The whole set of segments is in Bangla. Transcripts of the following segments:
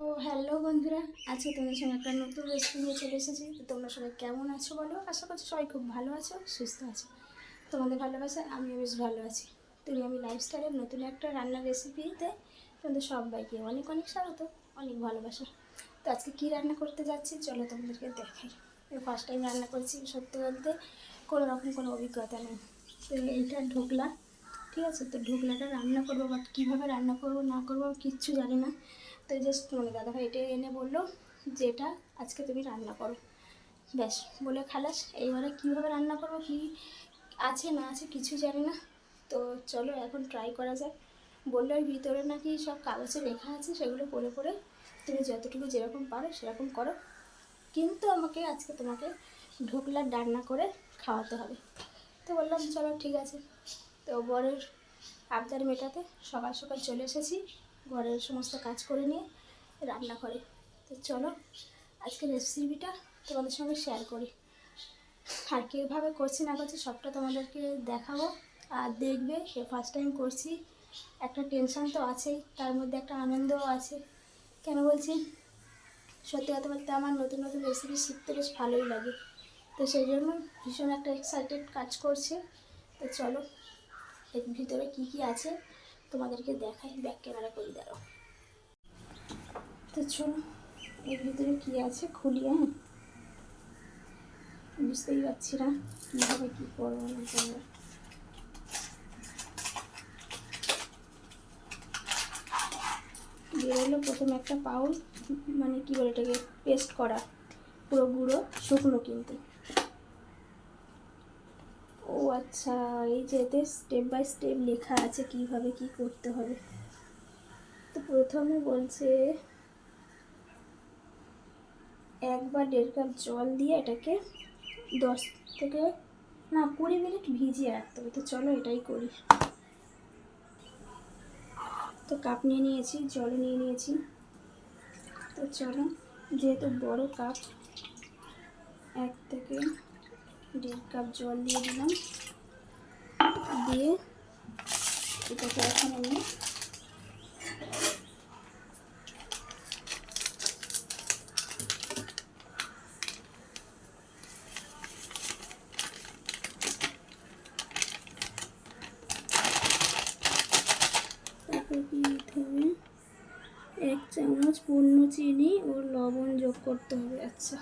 তো হ্যালো বন্ধুরা, আজকে তোমাদের সঙ্গে একটা নতুন রেসিপি নিয়ে চলে এসেছি। তো তোমরা সবাই কেমন আছো বলো? আশা করছি সবাই খুব ভালো আছো, সুস্থ আছো। তোমাদের ভালোবাসা আমিও বেশ ভালো আছি। তুমি আমি লাইফস্টাইলের নতুন একটা রান্নার রেসিপিতে তোমাদের সবাইকে অনেক অনেক স্বাগত, অনেক ভালোবাসা। তো আজকে কী রান্না করতে যাচ্ছি চলো তোমাদেরকে দেখাই। ফার্স্ট টাইম রান্না করছি, সত্যি বলতে কোনো রকম কোনো অভিজ্ঞতা নেই। তো এইটা ঢোকলা, ঠিক আছে? তো ঢোকলাটা রান্না করব বাট কীভাবে রান্না করব, না করব, কিচ্ছু জানি না। তো জাস্ট মানে দাদাভাই এটা এনে বলল যে এটা আজকে তুমি রান্না করো। ব্যাস, বলে খালাস, এইবারে কীভাবে রান্না করব, কী আছে না আছে কিছু জানি না। তো চলো এখন ট্রাই করা যাক। বলল এর ভিতরে নাকি সব কাগজে লেখা আছে, সেগুলো পড়ে পড়ে তুমি যতটুকু যেরকম পারো সেরকম করো। কিন্তু আমাকে আজকে তোমাকে ঢোকলার রান্না করে খাওয়াতে হবে। তো বললাম, চলো ঠিক আছে। তো বরের আবদার মেটাতে সকাল সকাল চলে এসেছি। ঘরের সমস্ত কাজ করে নিয়ে রান্না করে তো চলো আজকে রেসিপিটা তোমাদের সঙ্গে শেয়ার করি। আর কীভাবে করছি না করছি সবটা তোমাদেরকে দেখাবো। আর দেখবে সে ফার্স্ট টাইম করছি, একটা টেনশান তো আছেই, তার মধ্যে একটা আনন্দও আছে। কেন বলছি? সত্যি কথা বলতে আমার নতুন নতুন রেসিপি শিখতে বেশ ভালোই লাগে। তো সেই জন্য ভীষণ একটা এক্সাইটেড কাজ করছে। তো চলো, এর ভিতরে কি কি আছে? তোমাদেরকে দেখাই ব্যাক ক্যামেরা করে দাঁড়াও তো চলো, এর ভিতরে কি আছে খুলি হ্যাঁ? বুঝতেই পারছি না কীভাবে কী করব না করব। বেরোলো প্রথমে একটা পাউল মানে কী বলে এটাকে পেস্ট করা পুরো গুঁড়ো শুকনো কিন্তু। আচ্ছা এই যে এতে স্টেপ বাই স্টেপ লেখা আছে কীভাবে কি করতে হবে। তো প্রথমে বলছে এক বা দেড় কাপ জল দিয়ে এটাকে দশ থেকে, না, কুড়ি মিনিট ভিজিয়ে রাখতে হবে। তো চলো এটাই করি। তো কাপ নিয়ে নিয়েছি, জল নিয়ে নিয়েছি। তো চলো, যেহেতু বড় কাপ এক থেকে দেড় কাপ জল দিয়ে দিলাম। দিয়ে এটাকে এখন আমি এক চামচ পূর্ণ চিনি ও লবণ যোগ করতে হবে। আচ্ছা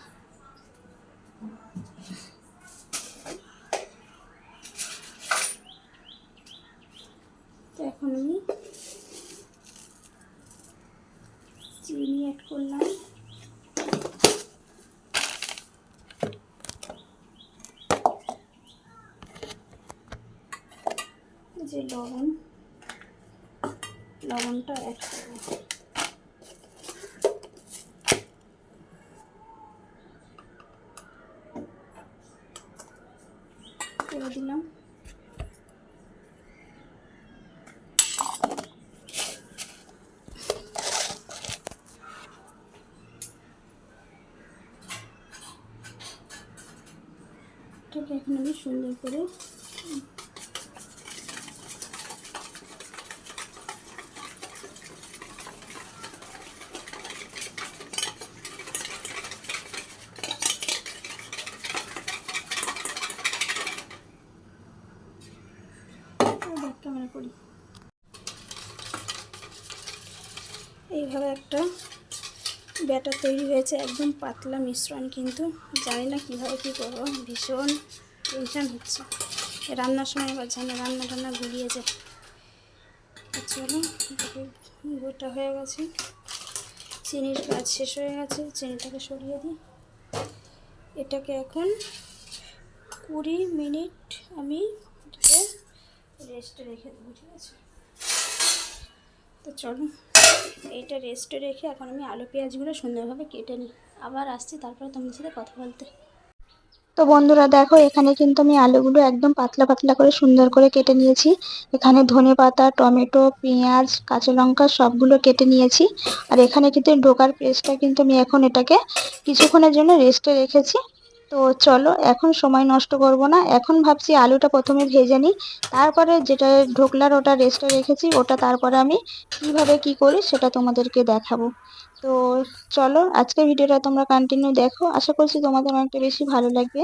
তো এখন আমি চিনি অ্যাড করলাম। যে লবণ। লবণটা অ্যাড করব করে দিলাম এটাকে এখন আমি সুন্দর করে। করি। এইভাবে একটা ব্যাটার তৈরি হয়েছে, একদম পাতলা মিশ্রণ কিন্তু। জানি না কীভাবে কী করব, ভীষণ টেনশন হচ্ছে। রান্নার সময় আবার জানে রান্না টান্না গুলিয়ে যায় চলো গোটা হয়ে গেছে। চিনির কাজ শেষ হয়ে গেছে, চিনিটাকে সরিয়ে দিই। এটাকে এখন কুড়ি মিনিট আমি এটাকে রেস্টে রেখে দেবো, ঠিক আছে? তো চলো এইটা রেস্টে রেখে এখন আমি আলু পেঁয়াজগুলো সুন্দরভাবে কেটে নিই। আবার আসছি, তারপরে তোমাদের সাথে কথা বলতে। তো বন্ধুরা দেখো, এখানে কিন্তু আমি আলুগুলো একদম পাতলা পাতলা করে সুন্দর করে কেটে নিয়েছি। এখানে ধনে পাতা, টমেটো, পেঁয়াজ, কাঁচা লঙ্কা সবগুলো কেটে নিয়েছি। আর এখানে কিন্তু ডোকার পেস্টটা কিন্তু আমি এখন এটাকে কিছুক্ষণের জন্য রেস্টে রেখেছি। তো চলো, এখন সময় নষ্ট করব না। এখন ভাবছি আলুটা প্রথমে ভেজে নিই। তারপরে যেটা ঢোকলার ওটা রেস্টে রেখেছি, ওটা তারপরে আমি কীভাবে কি করি সেটা তোমাদেরকে দেখাবো। তো চলো, আজকের ভিডিওটা তোমরা কন্টিনিউ দেখো। আশা করছি তোমাদের অনেকটা বেশি ভালো লাগবে।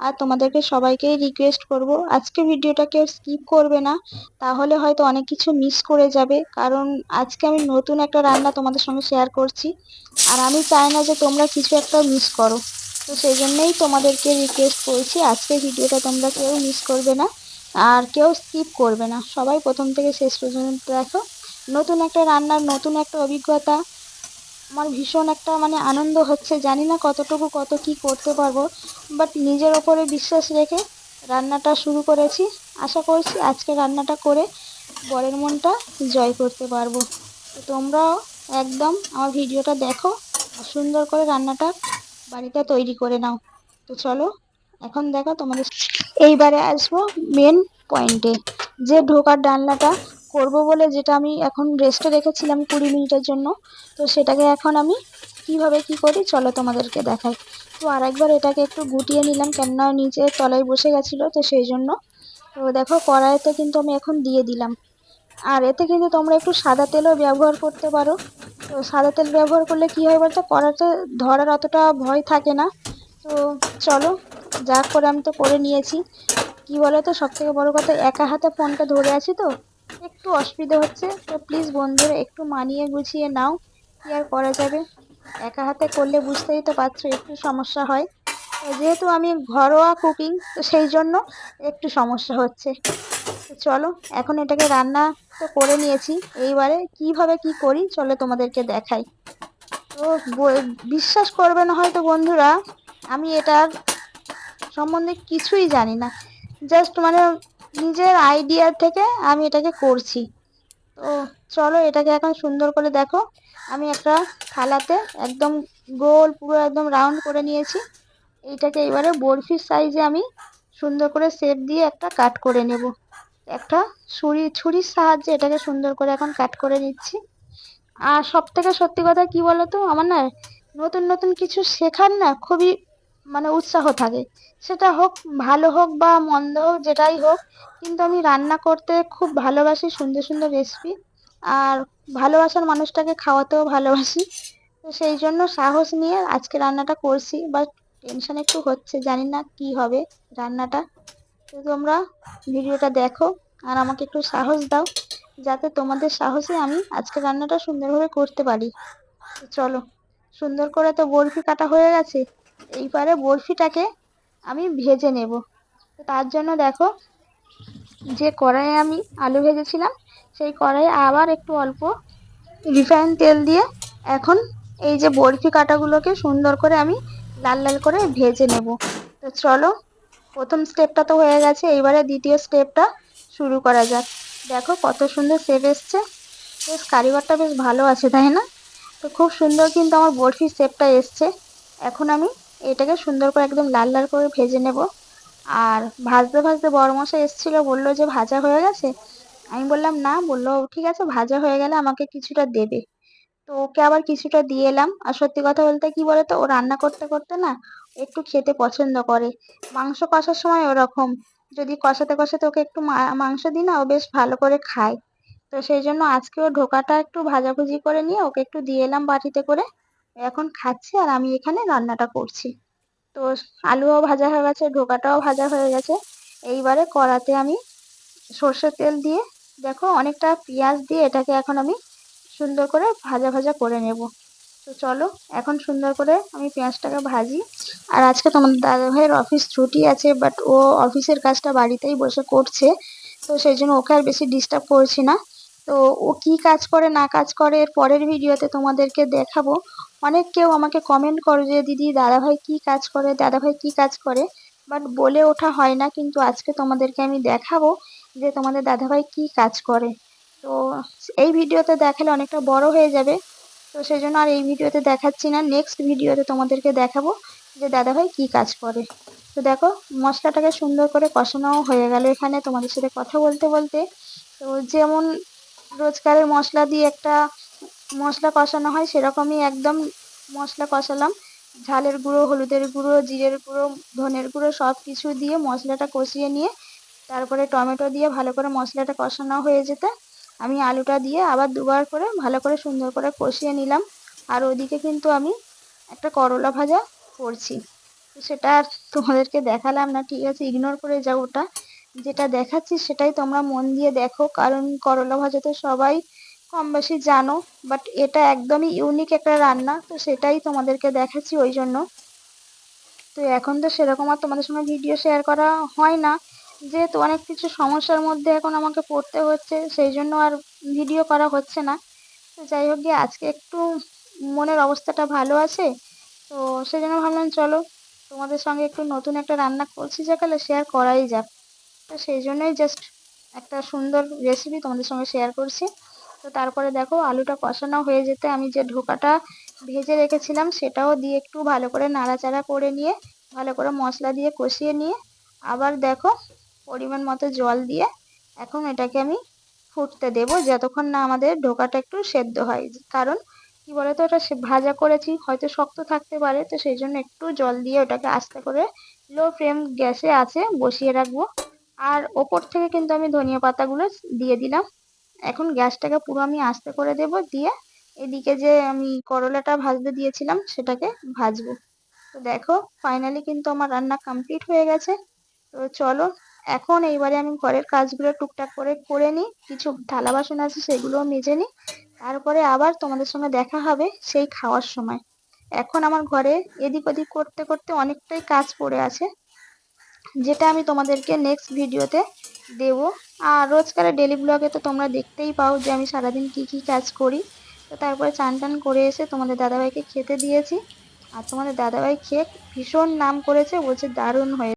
আর তোমাদেরকে সবাইকেই রিকোয়েস্ট করব আজকে ভিডিওটা কেউ স্কিপ করবে না। তাহলে হয়তো অনেক কিছু মিস করে যাবে। কারণ আজকে আমি নতুন একটা রান্না তোমাদের সঙ্গে শেয়ার করছি। আর আমি চাই না যে তোমরা কিছু একটা মিস করো। তো সেই জন্যেই তোমাদেরকে রিকোয়েস্ট করছি আজকে ভিডিওটা তোমরা কেউ মিস করবে না। আর কেউ স্কিপ করবে না। সবাই প্রথম থেকে শেষ পর্যন্ত দেখো। নতুন একটা রান্নার নতুন একটা অভিজ্ঞতা। আমার ভীষণ একটা মানে আনন্দ হচ্ছে। জানি না কতটুকু কত কি করতে পারব বাট নিজের ওপরে বিশ্বাস রেখে রান্নাটা শুরু করেছি। আশা করছি আজকে রান্নাটা করে বরের মনটা জয় করতে পারব। তো তোমরাও একদম আমার ভিডিওটা দেখো সুন্দর করে রান্নাটা বাড়িতে তৈরি করে নাও। তো চলো, এখন দেখো তোমাদের এইবারে আসব মেন পয়েন্টে যে ঢোকার ডালনাটা করব বলে যেটা আমি এখন রেস্টে রেখেছিলাম কুড়ি মিনিটের জন্য, তো সেটাকে এখন আমি কীভাবে কি করি চলো তোমাদেরকে দেখাই। তো আর একবার এটাকে একটু গুটিয়ে নিলাম, কেননা নিচে তলায় বসে গেছিল, তো সেই জন্য। তো দেখো কড়াইতে কিন্তু আমি এখন দিয়ে দিলাম। আর এতে কিন্তু তোমরা একটু সাদা তেলও ব্যবহার করতে পারো। তো সাদা তেল ব্যবহার করলে কী হয় বলতো কড়াতে ধরার অতটা ভয় থাকে না। তো চলো যা করে আমি তো করে নিয়েছি। কি বলো তো সব থেকে বড়ো কথা, একা হাতে ফোনটা ধরে আছি তো একটু অসুবিধা হচ্ছে, তো প্লিজ বন্ধুরা একটু মানিয়ে গুছিয়ে নাও, কি আর করা যাবে? একা হাতে করলে বুঝতেই তো পারছ একটু সমস্যা হয়। যেহেতু আমি ঘরোয়া কুকিং তো সেই জন্য একটু সমস্যা হচ্ছে। চলো, এখন এটাকে রান্না তো করে নিয়েছি। এইবারে কীভাবে কি করি, চলো তোমাদেরকে দেখাই। তো বিশ্বাস করবে না হয়তো বন্ধুরা, আমি এটার সম্বন্ধে কিছুই জানি না। জাস্ট মানে নিজের আইডিয়া থেকে আমি এটাকে করছি। তো চলো এটাকে এখন সুন্দর করে দেখো। আমি একটা থালাতে একদম গোল পুরো একদম রাউন্ড করে নিয়েছি। এইটাকে এবারে বরফির সাইজে আমি সুন্দর করে শেপ দিয়ে একটা কাট করে নেব। একটা ছুরি, ছুরির সাহায্যে এটাকে সুন্দর করে এখন কাট করে নিচ্ছি। আর সব থেকে সত্যি কথা কি বলতো? আমার না নতুন নতুন কিছু শেখার না খুবই মানে উৎসাহ থাকে। সেটা হোক, ভালো হোক বা মন্দ হোক, যেটাই হোক, কিন্তু আমি রান্না করতে খুব ভালোবাসি সুন্দর সুন্দর রেসিপি আর ভালোবাসার মানুষটাকে খাওয়াতেও ভালোবাসি। তো সেই জন্য সাহস নিয়ে আজকে রান্নাটা করছি বা টেনশন একটু হচ্ছে, জানি না কি হবে রান্নাটা। তো তোমরা ভিডিওটা দেখো, আর আমাকে একটু সাহস দাও, যাতে তোমাদের সাহসে আমি আজকে রান্নাটা সুন্দরভাবে করতে পারি। চলো, সুন্দর করে তো বরফি কাটা হয়ে গেছে। এইবারে বরফিটাকে আমি ভেজে নেব। তার জন্য দেখো, যে কড়াইয়ে আমি আলু ভেজেছিলাম, সেই কড়াইয়ে আবার একটু অল্প রিফাইন তেল দিয়ে এখন এই যে বরফি কাটাগুলোকে সুন্দর করে আমি লাল লাল করে ভেজে নেব। তো চলো, প্রথম স্টেপটা তো হয়ে গেছে, এইবারে দ্বিতীয় স্টেপটা শুরু করা যাক। দেখো কত সুন্দর শেপ এসছে। বেশ কারিগরটা বেশ ভালো আছে, তাই না? তো খুব সুন্দর কিন্তু আমার বরফির শেপটা এসছে। এখন আমি এটাকে সুন্দর করে একদম লাল লাল করে ভেজে নেব। আর ভাজতে ভাজতে বড়মশাই এসেছিল, বলল যে ভাজা হয়ে গেছে? আমি বললাম, না, বলল ঠিক আছে, ভাজা হয়ে গেলে আমাকে কিছুটা দেবে। তো ওকে আবার কিছুটা দিয়ে এলাম। আর সত্যি কথা বলতে কি বলতো, ও রান্না করতে করতে না একটু খেতে পছন্দ করে। মাংস কষার সময় ওরকম। যদি কষাতে কষাতে ওকে একটু মাংস দিই না, ও বেশ ভালো করে খায়। তো সেই জন্য আজকে ও ঢোকাটা একটু ভাজাভুজি করে নিয়ে ওকে একটু দিয়ে এলাম বাটিতে করে। এখন খাচ্ছে আর আমি এখানে রান্নাটা করছি। তো আলুও ভাজা হয়ে গেছে, ঢোকাটাও ভাজা হয়ে গেছে। এইবারে কড়াতে আমি সর্ষের তেল দিয়ে, দেখো অনেকটা পেঁয়াজ দিয়ে এটাকে এখন আমি সুন্দর করে ভাজা ভাজা করে নেব। তো চলো এখন সুন্দর করে আমি পেঁয়াজটাকে ভাজি। আর আজকে তোমার দাদা ভাইয়ের অফিস ছুটি আছে বাট ও অফিসের কাজটা বাড়িতেই বসে করছে। তো সেই জন্য ওকে আর বেশি ডিস্টার্ব করছি না। তো ও কি কাজ করে না কাজ করে, এর পরের ভিডিওতে তোমাদেরকে দেখাবো। অনেক কেউ আমাকে কমেন্ট করো যে, দিদি, দাদাভাই কি কাজ করে? দাদাভাই কি কাজ করে? বাট বলে ওঠা হয় না, কিন্তু আজকে তোমাদেরকে আমি দেখাবো যে তোমাদের দাদাভাই কি কাজ করে। তো এই ভিডিওতে দেখালে অনেকটা বড় হয়ে যাবে। তো সেই জন্য আর এই ভিডিওতে দেখাচ্ছি না। নেক্সট ভিডিওতে তোমাদেরকে দেখাবো যে দাদাভাই কি কাজ করে। তো দেখো, মশলাটাকে সুন্দর করে কষানো হয়ে গেল এখানে তোমাদের সাথে কথা বলতে বলতে। তো যেমন রোজকারের মশলা দিয়ে একটা মশলা কষানো হয়, সেরকমই একদম মশলা কষালাম। ঝালের গুঁড়ো, হলুদের গুঁড়ো, জিরের গুঁড়ো, ধনের গুঁড়ো সব কিছু দিয়ে মশলাটা কষিয়ে নিয়ে তারপরে টমেটো দিয়ে ভালো করে মশলাটা কষানো হয়ে যেতে আমি আলুটা দিয়ে আবার দুবার করে ভালো করে সুন্দর করে কষিয়ে নিলাম। আর ওদিকে কিন্তু আমি একটা করলা ভাজা করছি। তো সেটা আর তোমাদেরকে দেখালাম না, ঠিক আছে? ইগনোর করে যাও ওটা। যেটা দেখাচ্ছি সেটাই তোমরা মন দিয়ে দেখো, কারণ করলা ভাজা তো সবাই কম বেশি জানো বাট এটা একদমই ইউনিক একটা রান্না, তো সেটাই তোমাদেরকে দেখাচ্ছি ওই জন্য। তো এখন তো সেরকম আর তোমাদের সঙ্গে ভিডিও শেয়ার করা হয় না, যেহেতু অনেক কিছু সমস্যার মধ্যে এখন আমাকে পড়তে হচ্ছে, সেই জন্য আর ভিডিও করা হচ্ছে না। তো যাই হোক গিয়ে আজকে একটু মনের অবস্থাটা ভালো আছে, তো সেই জন্য ভাবলাম চলো তোমাদের সঙ্গে একটু নতুন একটা রান্না করছি যেকালে শেয়ার করাই যাক। তো সেই জন্যই জাস্ট একটা সুন্দর রেসিপি তোমাদের সঙ্গে শেয়ার করছি। তো তারপরে দেখো আলুটা কষানো হয়ে যেতে আমি যে ঢোকাটা ভেজে রেখেছিলাম সেটাও দিয়ে একটু ভালো করে নাড়াচাড়া করে নিয়ে, ভালো করে মশলা দিয়ে কষিয়ে নিয়ে, আবার দেখো পরিমাণ মতো জল দিয়ে এখন এটাকে আমি ফুটতে দেবো যতক্ষণ না আমাদের ঢোকাটা একটু সেদ্ধ হয়। কারণ কি বলতো ওটা ভাজা করেছি, হয়তো শক্ত থাকতে পারে, তো সেই জন্য একটু জল দিয়ে ওটাকে আস্তে করে লো ফ্লেম গ্যাসে আছে বসিয়ে রাখব। আর ওপর থেকে কিন্তু আমি ধনিয়া পাতাগুলো দিয়ে দিলাম। এখন গ্যাসটাকে পুরো আমি আস্তে করে দেব, দিয়ে এদিকে যে আমি করলাটা ভাজতে দিয়েছিলাম সেটাকে ভাজবো। তো দেখো ফাইনালি কিন্তু আমার রান্না কমপ্লিট হয়ে গেছে। তো চলো, এখন এইবারে আমি ঘরের কাজগুলো টুকটাক করে করে নিই। কিছু থালা বাসন আছে সেগুলোও মেজে নিই। তারপরে আবার তোমাদের সঙ্গে দেখা হবে সেই খাওয়ার সময়। এখন আমার ঘরে এদিক ওদিক করতে করতে অনেকটাই কাজ পড়ে আছে। যেটা আমি তোমাদেরকে নেক্সট ভিডিওতে দেব। আর রোজকারের ডেলি ব্লগে তো তোমরা দেখতেই পাও যে আমি সারাদিন কি কি কাজ করি। তো তারপরে চান টান করে এসে তোমাদের দাদাভাইকে খেতে দিয়েছি। আর তোমাদের দাদাভাই খেয়ে ভীষণ নাম করেছে, বলছে দারুণ হয়ে